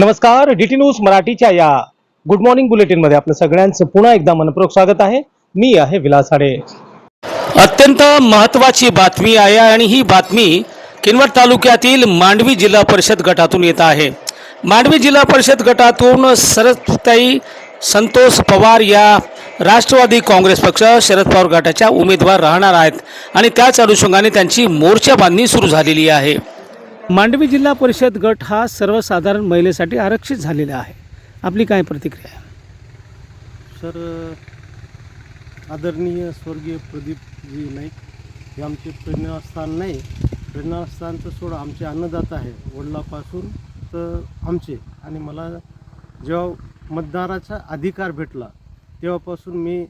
नमस्कार DT news मराठीच्या या गुड मॉर्निंग बुलेटिनमध्ये आपलं सगळ्यांचं पुन्हा एकदा मनपूर्वक स्वागत आहे. मी आहे विलास हाडे. अत्यंत महत्वाची बातमी आहे आणि ही बातमी किनवट तालुक्यातील मांडवी जिल्हा परिषद गटातून येत आहे. मांडवी जिल्हा परिषद गटातून सरस्वताई संतोष पवार या राष्ट्रवादी काँग्रेस पक्ष शरद पवार गटाच्या उमेदवार राहणार आहेत आणि त्याच अनुषंगाने त्यांची मोर्चा बांधणी सुरू झालेली आहे. मांडवी जिल्हा परिषद गट हा सर्वसाधारण महिलेसाठी आरक्षित झालेला आहे. आपली काय प्रतिक्रिया? आहे सर आदरणीय स्वर्गीय प्रदीपजी नाईक हे आमचे प्रेरणास्थान नाही. प्रेरणास्थानचं सोड आमचे अन्नदाता आहे वडिलापासून तर आमचे. आणि मला जेव्हा मतदाराचा अधिकार भेटला तेव्हापासून मी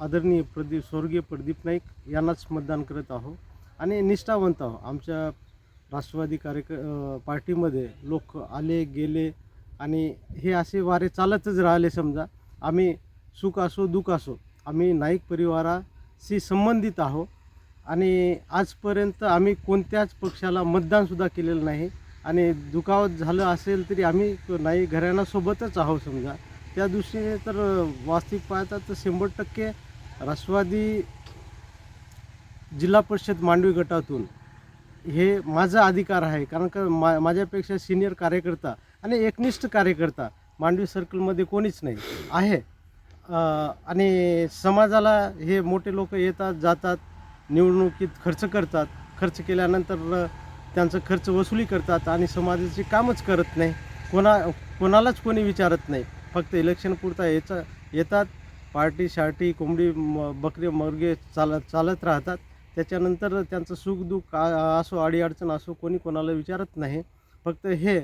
आदरणीय प्रदीप स्वर्गीय प्रदीप नाईक यांनाच मतदान करत आहो. आणि निष्ठावंत आहो. आमच्या राष्ट्रवादी कार्यक पार्टीमध्ये लोक आले गेले आणि हे असे वारे चालतच राहिले समजा. आम्ही सुख असो दुःख असो आम्ही नाईक परिवाराशी संबंधित आहो आणि आजपर्यंत आम्ही कोणत्याच पक्षाला मतदानसुद्धा केलेलं नाही आणि दुखावत झालं असेल तरी आम्ही नाही घराण्यासोबतच आहोत समजा. त्या दृष्टीने तर वास्तविक पाहता तर शंभर टक्के राष्ट्रवादी जिल्हा परिषद मांडवी गटातून हे माझा अधिकार आहे कारण का मा माझ्यापेक्षा सिनियर कार्यकर्ता आणि एकनिष्ठ कार्यकर्ता मांडवी सर्कलमध्ये कोणीच नाही आहे. आणि समाजाला हे मोठे लोक येतात जातात निवडणुकीत खर्च करतात. खर्च केल्यानंतर त्यांचं खर्च वसुली करतात आणि समाजाचे कामच करत नाही. कोणा कोणालाच कोणी विचारत नाही. फक्त इलेक्शन पुरता याचा येतात. पार्टी शार्टी कोंबडी म- बकरे मुर्गे चालत चालत राहतात. त्याच्यानंतर त्यांचं सुखदुःख असो अडीअडचण असो कोणी कोणाला विचारत नाही. फक्त हे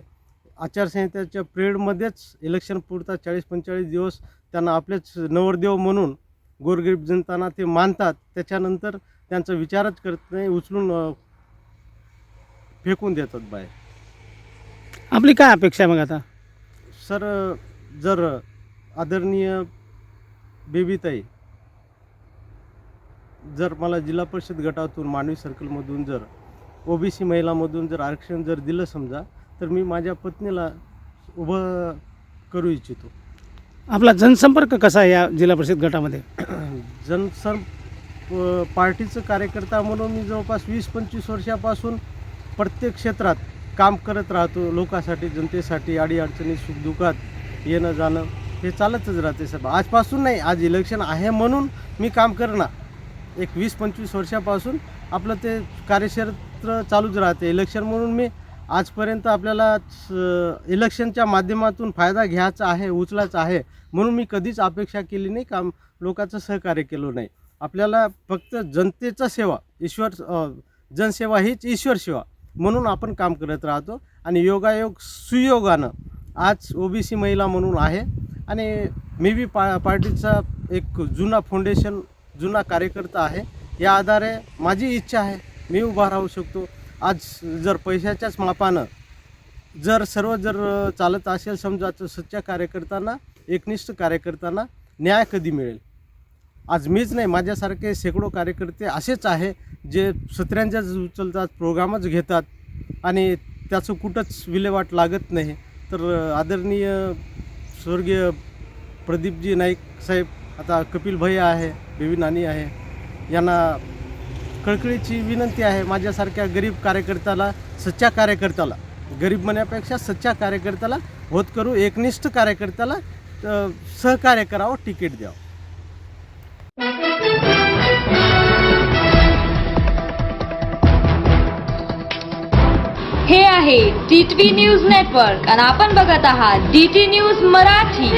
आचारसंहितेच्या पिरियडमध्येच इलेक्शन पुरता चाळीस पंचेचाळीस दिवस त्यांना आपलेच नवरदेव म्हणून गोरगरीब जनताना ते मानतात. त्याच्यानंतर त्यांचा विचारच करत नाही उचलून फेकून देतात बाहेर. आपली काय अपेक्षा आहे मग आता? सर जर आदरणीय बेबीताई जर मला जिल्हा परिषद गटातून मानवी सर्कलमधून जर ओबीसी महिलामधून जर आरक्षण जर दिलं समजा तर मी माझ्या पत्नीला उभं करू इच्छितो. आपला जनसंपर्क कसा आहे या जिल्हा परिषद गटामध्ये? जनसं पार्टीचं कार्यकर्ता म्हणून मी जवळपास वीस पंचवीस वर्षापासून प्रत्येक क्षेत्रात काम करत राहतो. लोकांसाठी जनतेसाठी अडीअडचणी सुखदुःखात येणं जाणं हे चालतच राहते सर आजपासून नाही आज इलेक्शन आहे म्हणून मी काम करणार. एक वीस पंचवीस वर्षापासून आपलं ते कार्यक्षेत्र चालूच राहते. इलेक्शन म्हणून मी आजपर्यंत आपल्याला स- इलेक्शनच्या माध्यमातून फायदा घ्यायचा आहे उचलायचा आहे म्हणून मी कधीच अपेक्षा केली नाही काम लोकांचं सहकार्य केलं नाही. आपल्याला फक्त जनतेचा सेवा ईश्वर जनसेवा हीच ईश्वर सेवा म्हणून आपण काम करत राहतो. आणि योगायोग सुयोगानं आज ओबीसी महिला म्हणून आहे. आणि मी बी पा पार्टीचा एक जुना फाउंडेशन जुना कार्यकर्ता आहे. या आधारे माझी इच्छा आहे मी उभा राहू शकतो. आज जर पैशाच्याच मापानं जर सर्व जर चालत असेल समजा तर सच्च्या कार्यकर्त्यांना एकनिष्ठ कार्यकर्त्यांना न्याय कधी मिळेल? आज मीच नाही माझ्यासारखे शेकडो कार्यकर्ते असेच आहे जे सत्र्यांच्याच उचलतात प्रोग्रामच घेतात आणि त्याचं कुठंच विल्हेवाट लागत नाही. तर आदरणीय स्वर्गीय प्रदीपजी नाईक साहेब आता कपिल भैया आहे बेबी नानी आहे. यांना कळकळीची विनंती आहे माझ्यासारख्या गरीब कार्यकर्त्याला सच्च्या कार्यकर्त्याला. गरीब म्हणण्यापेक्षा सच्च्या कार्यकर्त्याला होत करू एकनिष्ठ कार्यकर्त्याला सहकार्य करावं तिकीट द्यावं. हे आहे डी न्यूज नेटवर्क आणि आपण बघत आहात डी टी न्यूज मराठी.